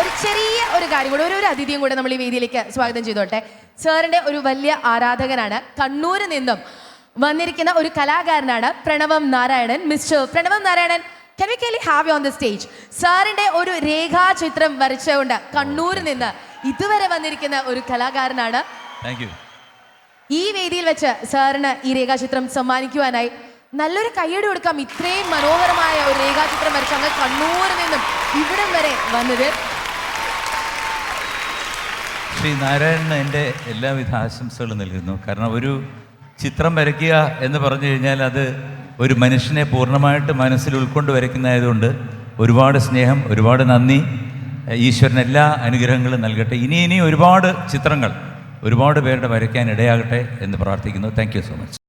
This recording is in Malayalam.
ഒരു ചെറിയ ഒരു കാര്യം കൂടെ ഒരു ഒരു അതിഥിയും കൂടെ നമ്മൾ ഈ വേദിയിലേക്ക് സ്വാഗതം ചെയ്തോട്ടെ. സാറിന്റെ ഒരു വലിയ ആരാധകനാണ് കണ്ണൂരിൽ നിന്നും വന്നിരിക്കുന്ന ഒരു കലാകാരനാണ് Pranavam Narayanan. Mister Pranavam Narayanan chemically have you on the stage സാറിന്റെ ഒരു രേഖാചിത്രം വരച്ചുകൊണ്ട് കണ്ണൂരിൽ നിന്ന് ഇതുവരെ വന്നിരിക്കുന്ന ഒരു കലാകാരനാണ്. ഈ വേദിയിൽ വെച്ച് സാറിന് ഈ രേഖാചിത്രം സമ്മാനിക്കുവാനായി നല്ലൊരു കൈയടി കൊടുക്കാം. ഇത്രയും മനോഹരമായ ഒരു രേഖാചിത്രം വരച്ച് അങ്ങ് കണ്ണൂരിൽ നിന്നും ഇവിടം വരെ വന്നത്. ശ്രീ നാരായണന് എന്റെ എല്ലാവിധ ആശംസകളും നൽകുന്നു. കാരണം ഒരു ചിത്രം വരയ്ക്കുക എന്ന് പറഞ്ഞു കഴിഞ്ഞാൽ അത് ഒരു മനുഷ്യനെ പൂർണമായിട്ട് മനസ്സിൽ ഉൾക്കൊണ്ട് വരയ്ക്കുന്നതായതുകൊണ്ട് ഒരുപാട് സ്നേഹം ഒരുപാട് നന്ദി. ഈശ്വരൻ എല്ലാ അനുഗ്രഹങ്ങളും നൽകട്ടെ. ഇനി ഇനി ഒരുപാട് ചിത്രങ്ങൾ ഒരുപാട് പേരുടെ വരയ്ക്കാൻ ഇടയാകട്ടെ എന്ന് പ്രാർത്ഥിക്കുന്നു. Thank so much